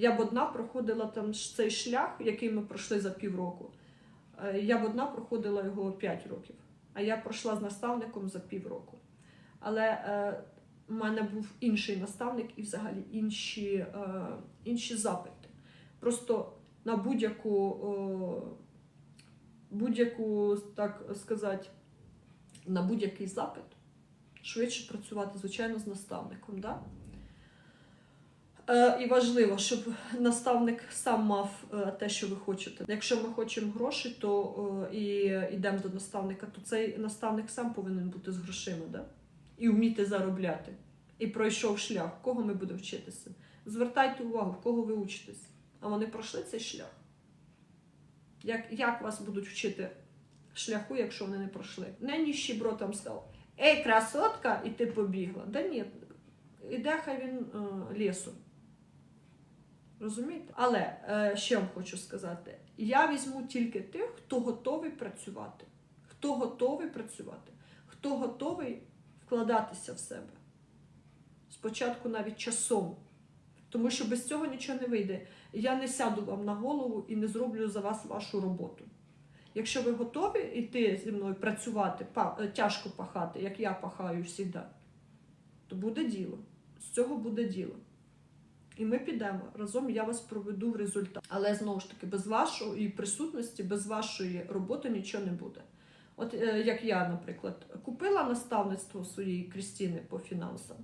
Я б одна проходила там цей шлях, який ми пройшли за півроку. Е, Я б одна проходила його 5 років, а я пройшла з наставником за півроку. Але е, у мене був інший наставник і взагалі інші, е, інші запити. Просто на будь-яку, о, будь-яку, так сказати, на будь-який запит швидше працювати, звичайно, з наставником. Да? Е, і важливо, щоб наставник сам мав е, те, що ви хочете. Якщо ми хочемо грошей, то е, і йдемо до наставника, то цей наставник сам повинен бути з грошима, да? і вміти заробляти. І пройшов шлях, кого ми будемо вчитися. Звертайте увагу, в кого ви учитесь. А вони пройшли цей шлях. Як, як вас будуть вчити шляху, якщо вони не пройшли? Не ніщебро там сказав, ей, красотка, і ти побігла. Да ні, іде хай він е, лісом. Розумієте? Але е, ще вам хочу сказати: я візьму тільки тих, хто готовий працювати, хто готовий працювати, хто готовий вкладатися в себе. Спочатку навіть часом. Тому що без цього нічого не вийде. Я не сяду вам на голову і не зроблю за вас вашу роботу. Якщо ви готові йти зі мною працювати, е, тяжко пахати, як я пахаю завжди, то буде діло. З цього буде діло. І ми підемо разом, я вас проведу в результат. Але знову ж таки, без вашої присутності, без вашої роботи нічого не буде. От е, як я, наприклад, купила наставництво своєї Крістіни по фінансам,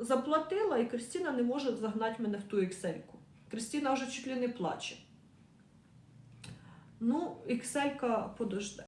заплатила, і Крістіна не може загнати мене в ту Excel-ку. Крістіна вже чуть ли не плаче. Ну, Excel-ка подожде.